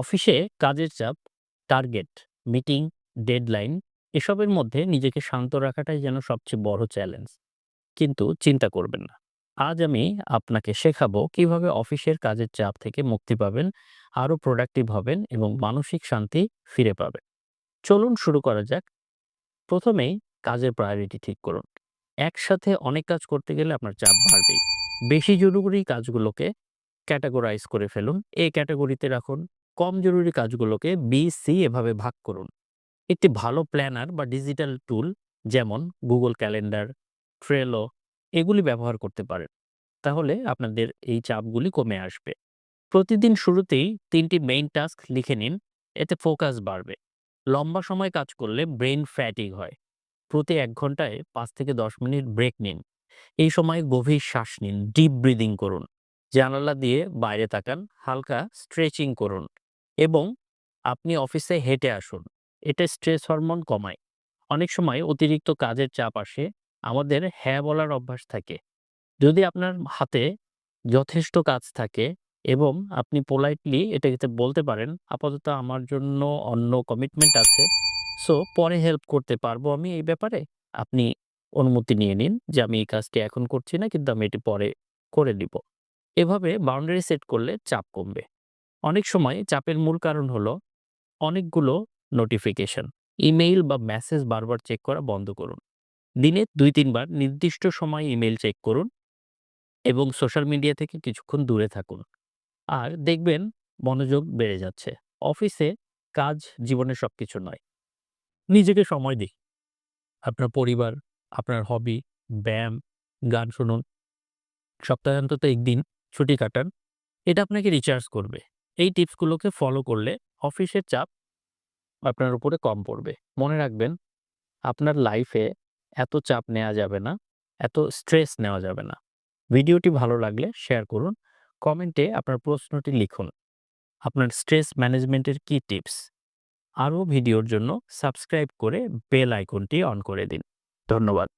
অফিসে কাজের চাপ, টার্গেট, মিটিং, ডেডলাইন এসবের মধ্যে নিজেকে শান্ত রাখাটাই যেন সবচেয়ে বড় চ্যালেঞ্জ। কিন্তু চিন্তা করবেন না। আজ আমি আপনাকে শেখাবো কীভাবে অফিসের কাজের চাপ থেকে মুক্তি পাবেন, আরও প্রোডাক্টিভ হবেন এবং মানসিক শান্তি ফিরে পাবেন। চলুন শুরু করা যাক। প্রথমেই কাজের প্রায়োরিটি ঠিক করুন। একসাথে অনেক কাজ করতে গেলে আপনার চাপ বাড়বেই। বেশি জরুরি কাজগুলোকে ক্যাটাগরাইজ করে ফেলুন। এ ক্যাটাগরিতে রাখুন। কম জরুরি কাজগুলোকে বি, সি এভাবে ভাগ করুন। একটি ভালো প্ল্যানার বা ডিজিটাল টুল যেমন গুগল ক্যালেন্ডার, ট্রেলো এগুলি ব্যবহার করতে পারেন। তাহলে আপনাদের এই চাপগুলি কমে আসবে। প্রতিদিন শুরুতেই তিনটি মেইন টাস্ক লিখে নিন। এতে ফোকাস বাড়বে। লম্বা সময় কাজ করলে ব্রেইন ফ্যাটিগ হয়। প্রতি এক ঘন্টায় পাঁচ থেকে ১০ মিনিট ব্রেক নিন। এই সময় গভীর শ্বাস নিন, ডিপ ব্রিদিং করুন। জানালা দিয়ে বাইরে তাকান, হালকা স্ট্রেচিং করুন এবং আপনি অফিসে হেঁটে আসুন। এটা স্ট্রেস হরমোন কমায়। অনেক সময় অতিরিক্ত কাজের চাপ আসে, আমাদের হ্যাঁ বলার অভ্যাস থাকে। যদি আপনার হাতে যথেষ্ট কাজ থাকে এবং আপনি পোলাইটলি এটাকে বলতে পারেন, আপাতত আমার জন্য অন্য কমিটমেন্ট আছে। সো পরে হেল্প করতে পারব আমি এই ব্যাপারে? আপনি অনুমতি নিয়ে নিন যে আমি এই কাজটি এখন করছি না কিন্তু আমি এটি পরে করে দিব। এভাবে বাউন্ডারি সেট করলে চাপ কমবে। অনেক সময় চাপের মূল কারণ হলো অনেকগুলো নোটিফিকেশন। ইমেইল বা মেসেজ বারবার চেক করা বন্ধ করুন। দিনে দুই তিনবার নির্দিষ্ট সময়ে ইমেইল চেক করুন এবং সোশ্যাল মিডিয়া থেকে কিছুক্ষণ দূরে থাকুন। আর দেখবেন মনোযোগ বেড়ে যাচ্ছে। অফিসে কাজ জীবনের সবকিছু নয়। নিজেকে সময় দিন। আপনার পরিবার, আপনার হবি, ব্যায়াম, গান শুনুন। সপ্তাহে অন্তত ১ ছুটি কাটান। এটা আপনাকে রিচার্জ করবে। এই টিপসগুলোকে ফলো করলে অফিসের চাপ আপনার উপরে কম পড়বে। মনে রাখবেন আপনার লাইফে এত চাপ নেওয়া যাবে না, এত স্ট্রেস নেওয়া যাবে না। ভিডিওটি ভালো লাগলে শেয়ার করুন। কমেন্টে আপনার প্রশ্নটি লিখুন। আপনার স্ট্রেস ম্যানেজমেন্টের কী টিপস? আরও ভিডিওর জন্য সাবস্ক্রাইব করে বেল আইকনটি অন করে দিন। ধন্যবাদ।